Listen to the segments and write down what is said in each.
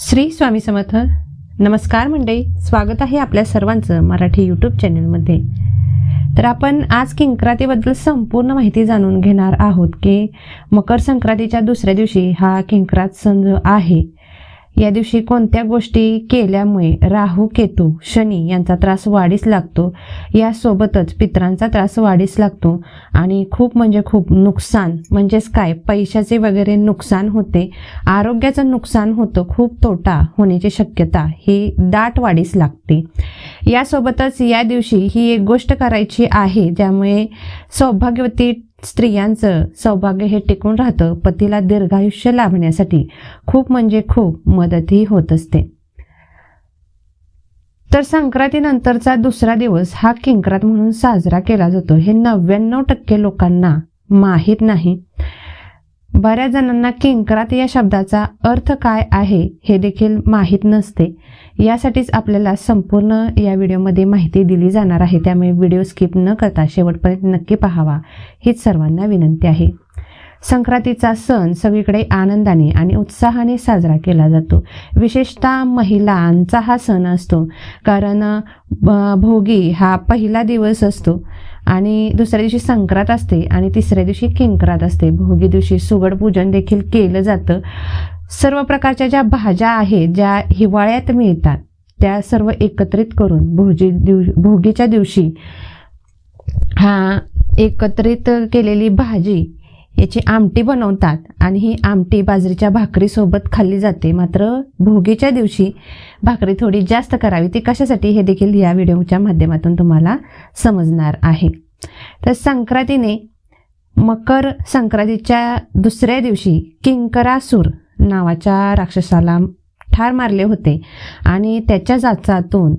श्री स्वामी समर्थ. नमस्कार मंडळी. स्वागत आहे आपल्या सर्वांचं मराठी यूट्यूब चॅनलमध्ये तर आपण आज किंक्रातीबद्दल संपूर्ण माहिती जाणून घेणार आहोत की मकर संक्रांतीच्या दुसऱ्या दिवशी हा किंक्रात सण जो आहे या दिवशी कोणत्या गोष्टी केल्यामुळे राहू केतू शनी यांचा त्रास वाढीस लागतो यासोबतच पित्रांचा त्रास वाढीस लागतो आणि खूप म्हणजे खूप नुकसान म्हणजेच काय पैशाचे वगैरे नुकसान होते आरोग्याचं नुकसान होतं खूप तोटा होण्याची शक्यता ही दाट वाढीस लागते. यासोबतच या दिवशी ही एक गोष्ट करायची आहे ज्यामुळे सौभाग्यवती स्त्रियांचं सौभाग्य हे टिकून राहतं. पतीला दीर्घायुष्य लाभण्यासाठी खूप म्हणजे खूप मदतही होत असते. तर संक्रांतीनंतरचा दुसरा दिवस हा किंक्रात म्हणून साजरा केला जातो. हे नव्याण्णव टक्के लोकांना माहीत नाही. बऱ्याच जणांना किंकरात या शब्दाचा अर्थ काय आहे हे देखील माहीत नसते. यासाठीच आपल्याला संपूर्ण या व्हिडिओमध्ये माहिती दिली जाणार आहे. त्यामुळे व्हिडिओ स्किप न करता शेवटपर्यंत नक्की पाहावा. हीच सर्वांना विनंती आहे. संक्रांतीचा सण सगळीकडे आनंदाने आणि उत्साहाने साजरा केला जातो. विशेषतः महिलांचा हा सण असतो. कारण भोगी हा पहिला दिवस असतो. आणि दुसऱ्या दिवशी संक्रांत असते आणि तिसऱ्या दिवशी किंक्रात असते. भोगी दिवशी सुगड पूजन देखील केलं जातं. सर्व प्रकारच्या ज्या भाज्या आहेत ज्या हिवाळ्यात मिळतात त्या सर्व एकत्रित करून भोजी दिव भोगीच्या दिवशी हा एकत्रित केलेली भाजी याची आमटी बनवतात आणि ही आमटी बाजरीच्या भाकरीसोबत खाल्ली जाते. मात्र भोगीच्या दिवशी भाकरी थोडी जास्त करावी. ती कशासाठी हे देखील या व्हिडिओच्या माध्यमातून तुम्हाला समजणार आहे. तर संक्रांतीने मकर संक्रांतीच्या दुसऱ्या दिवशी किंकरासूर नावाच्या राक्षसाला ठार मारले होते आणि त्याच्या जाचातून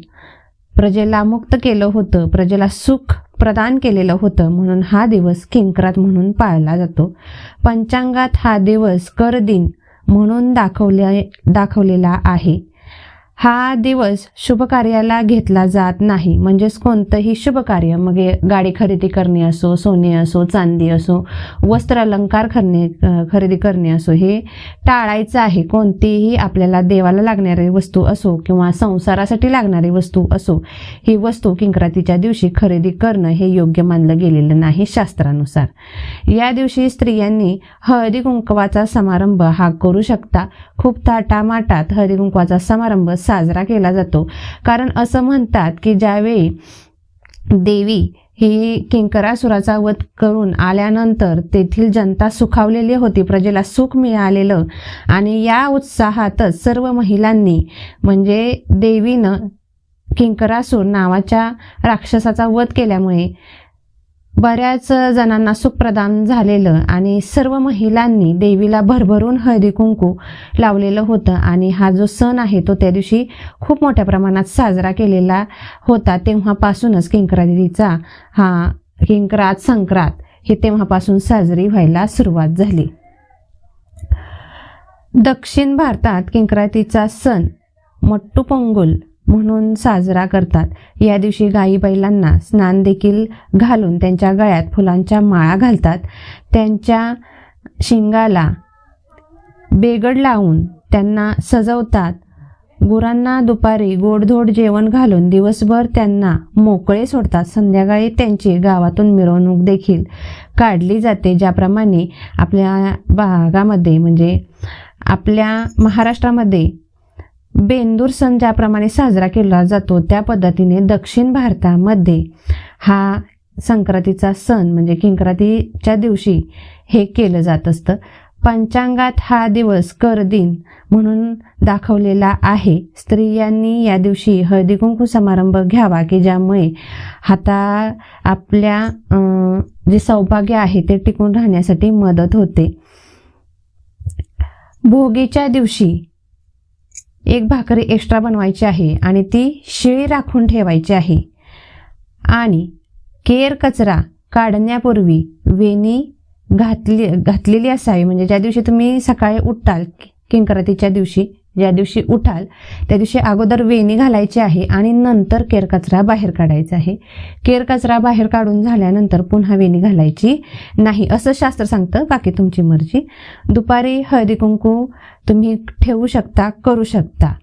प्रजेला मुक्त केलं होतं. प्रजेला सुख प्रदान केलेलं होतं म्हणून हा दिवस किंकरात म्हणून पाळला जातो. पंचांगात हा दिवस कर दिन म्हणून दाखवले दाखवलेला आहे. हा दिवस शुभ कार्याला घेतला जात नाही. म्हणजेच कोणतंही शुभ कार्य मग गाडी खरेदी करणे असो सोने असो चांदी असो वस्त्र अलंकार करणे खरेदी करणे असो हे टाळायचं आहे. कोणतीही आपल्याला देवाला लागणारी वस्तू असो किंवा संसारासाठी लागणारी वस्तू असो ही वस्तू किंक्रातीच्या दिवशी खरेदी करणं हे योग्य मानलं गेलेलं नाही शास्त्रानुसार. या दिवशी स्त्रियांनी हळदी कुंकवाचा समारंभ हा करू शकता. खूप ताटामाटात हळदी कुंकवाचा समारंभ साजरा केला जातो. कारण असं म्हणतात की ज्यावेळी देवी ही किंकरासुराचा वध करून आल्यानंतर तेथील जनता सुखावलेली होती प्रजेला सुख मिळालेलं आणि या उत्साहातच सर्व महिलांनी म्हणजे देवीनं किंकरासूर नावाच्या राक्षसाचा वध केल्यामुळे बऱ्याच जणांना सुखप्रदान झालेलं आणि सर्व महिलांनी देवीला भरभरून हळदी कुंकू लावलेलं होतं. आणि हा जो सण आहे तो त्या दिवशी खूप मोठ्या प्रमाणात साजरा केलेला होता. तेव्हापासूनच किंक्रांतीचा हा किंकरात संक्रांत हे तेव्हापासून साजरी व्हायला सुरुवात झाली. दक्षिण भारतात किंक्रांतीचा सण मट्टू पोंगुल म्हणून साजरा करतात. या दिवशी गाई बैलांना स्नान देखील घालून त्यांच्या गळ्यात फुलांच्या माळा घालतात. त्यांच्या शिंगाला बेगड लावून त्यांना सजवतात. गुरांना दुपारी गोडधोड जेवण घालून दिवसभर त्यांना मोकळे सोडतात. संध्याकाळी त्यांची गावातून मिरवणूक देखील काढली जाते ज्याप्रमाणे आपल्या भागामध्ये म्हणजे आपल्या महाराष्ट्रामध्ये बेंदूर सण ज्याप्रमाणे साजरा केला जातो त्या पद्धतीने दक्षिण भारतामध्ये हा संक्रांतीचा सण म्हणजे किंक्रांतीच्या दिवशी हे केलं जात असतं. पंचांगात हा दिवस कर दिन म्हणून दाखवलेला आहे. स्त्रियांनी या दिवशी हळदी कुंकू समारंभ घ्यावा की ज्यामुळे हाता आपल्या जे सौभाग्य आहे ते टिकून राहण्यासाठी मदत होते. भोगीच्या दिवशी एक भाकरी एक्स्ट्रा बनवायची आहे आणि ती शिळी राखून ठेवायची आहे. आणि केर कचरा काढण्यापूर्वी वेणी घातली घातलेली असावी. म्हणजे ज्या दिवशी तुम्ही सकाळी उठताल किंकरातीच्या दिवशी ज्या दिवशी उठाल त्या दिवशी अगोदर वेणी घालायची आहे आणि नंतर केर कचरा बाहेर काढायचा आहे. केर कचरा बाहेर काढून झाल्यानंतर पुन्हा वेणी घालायची नाही असं शास्त्र सांगतं. बाकी तुमची मर्जी. दुपारी हळदी कुंकू तुम्ही ठेवू शकता करू शकता.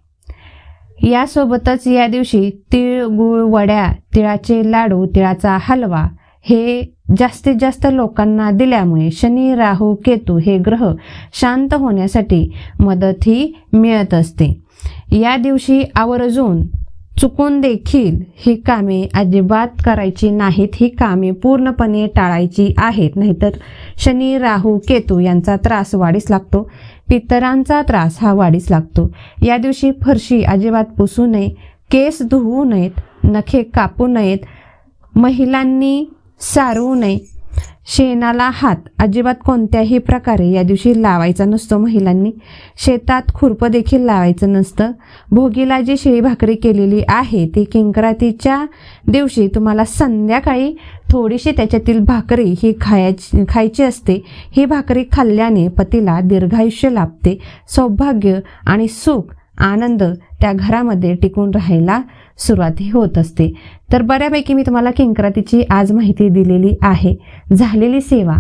यासोबतच या दिवशी तिळ गुळ वड्या तिळाचे लाडू तिळाचा हलवा हे जास्तीत जास्त लोकांना दिल्यामुळे शनी राहू केतू हे ग्रह शांत होण्यासाठी मदतही मिळत असते. या दिवशी आवर्जून चुकून देखील ही कामे अजिबात करायची नाहीत ही कामे पूर्णपणे टाळायची आहेत. नाहीतर शनी राहू केतू यांचा त्रास वाढीस लागतो पितरांचा त्रास हा वाढीस लागतो. या दिवशी फरशी अजिबात पुसू नये केस धुवू नयेत नखे कापू नयेत महिलांनी सारवू नये. शेणाला हात अजिबात कोणत्याही प्रकारे या दिवशी लावायचा नसतो महिलांनी. शेतात खुरपं देखील लावायचं नसतं. भोगीला जी शेळी भाकरी केलेली आहे ती किंकरातीच्या दिवशी तुम्हाला संध्याकाळी थोडीशी त्याच्यातील भाकरी ही खायची खायची असते. ही भाकरी खाल्ल्याने पतीला दीर्घायुष्य लाभते. सौभाग्य आणि सुख आनंद त्या घरामध्ये टिकून राहायला सुरुवाती होत असते. तर बऱ्यापैकी मी तुम्हाला किंक्रातीची आज माहिती दिलेली आहे. झालेली सेवा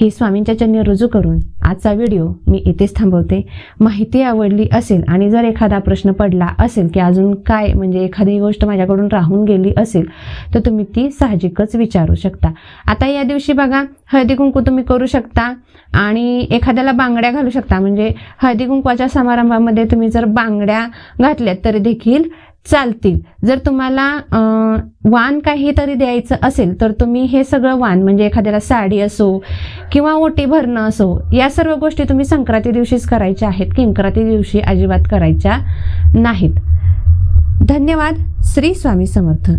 ही स्वामींच्या चरणी रुजू करून आजचा व्हिडिओ मी इथेच थांबवते. माहिती आवडली असेल आणि जर एखादा प्रश्न पडला असेल की अजून काय म्हणजे एखादी गोष्ट माझ्याकडून राहून गेली असेल तर तुम्ही ती साहजिकच विचारू शकता. आता या दिवशी बघा हळदी कुंकू तुम्ही करू शकता आणि एखाद्याला बांगड्या घालू शकता. म्हणजे हळदी कुंकवाच्या समारंभामध्ये तुम्ही जर बांगड्या घातल्यात तरी देखील चालतील. जर तुम्हाला वान काहीतरी द्यायचं असेल तर तुम्ही हे सगळं वान म्हणजे एखाद्याला साडी असो किंवा ओटी भरणं असो या सर्व गोष्टी तुम्ही संक्रांती दिवशीच करायच्या आहेत. किंक्रांती दिवशी अजिबात करायच्या नाहीत. धन्यवाद. श्री स्वामी समर्थ.